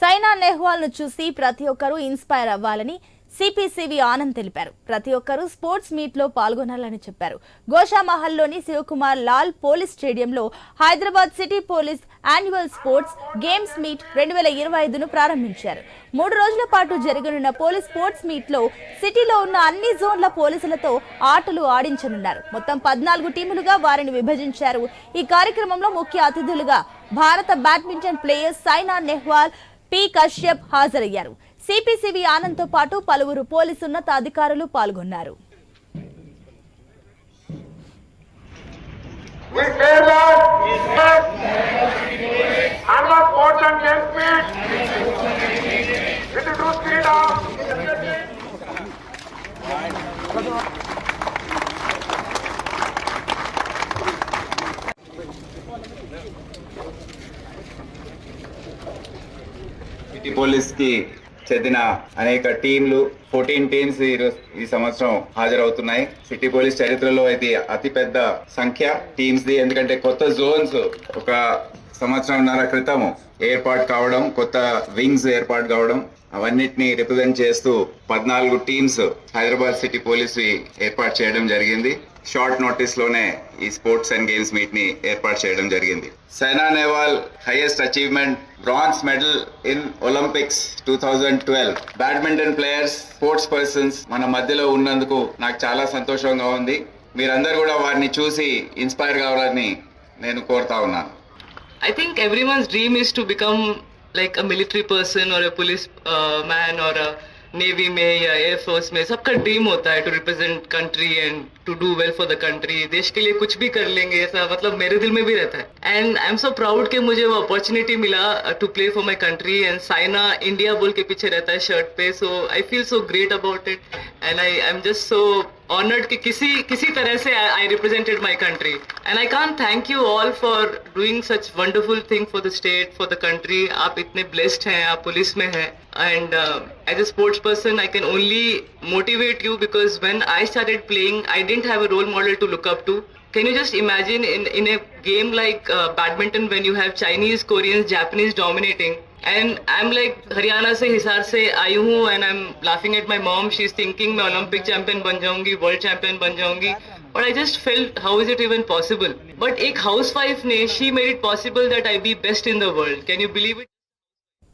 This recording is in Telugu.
సైనా నెహ్వాల్ను చూసి ప్రతి ఒక్కరూ ఇన్స్పైర్ అవ్వాలని సిపిసివి ఆనంద్ తెలిపారు. ప్రతి ఒక్కరూ స్పోర్ట్స్ మీట్లో పాల్గొనాలని చెప్పారు. గోషామహల్లోని శివకుమార్ లాల్ పోలీస్ స్టేడియంలో Hyderabad city police annual sports games meet రెండు వేల ఇరవై ఐదును ప్రారంభించారు. మూడు రోజుల పాటు జరగనున్న పోలీస్ స్పోర్ట్స్ మీట్లో సిటీలో ఉన్న అన్ని జోన్ల పోలీసులతో ఆటలు ఆడించనున్నారు. మొత్తం పద్నాలుగు టీములుగా వారిని విభజించారు. ఈ కార్యక్రమంలో ముఖ్య అతిథులుగా భారత badminton player Saina Nehwal P Kashyap హాజరయ్యారు. సిపిసివి ఆనంద్తో పాటు పలువురు పోలీసు ఉన్నతాధికారులు పాల్గొన్నారు. సిటీ పోలీస్కి చెందిన అనేక టీంలు ఫోర్టీన్ టీమ్స్ ఈ ఈ సంవత్సరం హాజరవుతున్నాయి. సిటీ పోలీస్ చరిత్రలో ఇది అతిపెద్ద సంఖ్య. టీమ్స్ ది ఎందుకంటే కొత్త జోన్స్ ఒక సంవత్సరంన్నర క్రితం ఏర్పాటు కావడం కొత్త వింగ్స్ ఏర్పాటు కావడం అవన్నిటిని రిప్రజెంట్ చేస్తూ పద్నాలుగు టీమ్స్ హైదరాబాద్ సిటీ పోలీస్ ఏర్పాటు చేయడం జరిగింది. షార్ట్ నోటీస్లోనే ఈ స్పోర్ట్స్ అండ్ గేమ్స్ మీట్ని ఏర్పాటు చేయడం జరిగింది. Saina Nehwal highest achievement bronze medal in Olympics two thousand twelve badminton players sports persons మన మధ్యలో ఉన్నందుకు నాకు చాలా సంతోషంగా ఉంది. మీరందరూ కూడా వారిని చూసి ఇన్స్పైర్ కావాలని నేను కోరుతా ఉన్నాను. I think every one's dream is to become like a military person or a police man or navy में या एयरफोर्स में, सबका ड्रीम होता है to represent country and to do well for the country देश के लिए कुछ भी कर लेंगे, ऐसा मतलब मेरे दिल में भी रहता है। And I am so proud कि मुझे वो अपॉर्चुनिटी मिला to play for my country and Saina India बोल के पीछे रहता है शर्ट पे so I feel so great about it and I I am just so honoured कि किसी किसी तरह से I represented my country and I can thank you all for doing such wonderful thing for the state for the country आप इतने ब्लेस्ड हैं आप पुलिस में हैं and as a sports person i can only motivate you because when i started playing i didn't have a role model to look up to can you just imagine in, in a game like uh, badminton when you have chinese koreans japanese dominating and I am like Haryana से हिसार से आई हूँ and I am laughing at my mom she is thinking मैं ओलंपिक चैंपियन बन जाऊँगी वर्ल्ड चैंपियन बन जाऊँगी. But I just felt how is it even possible but एक हाउस वाइफ ने she made it possible that I be best in the world can you believe it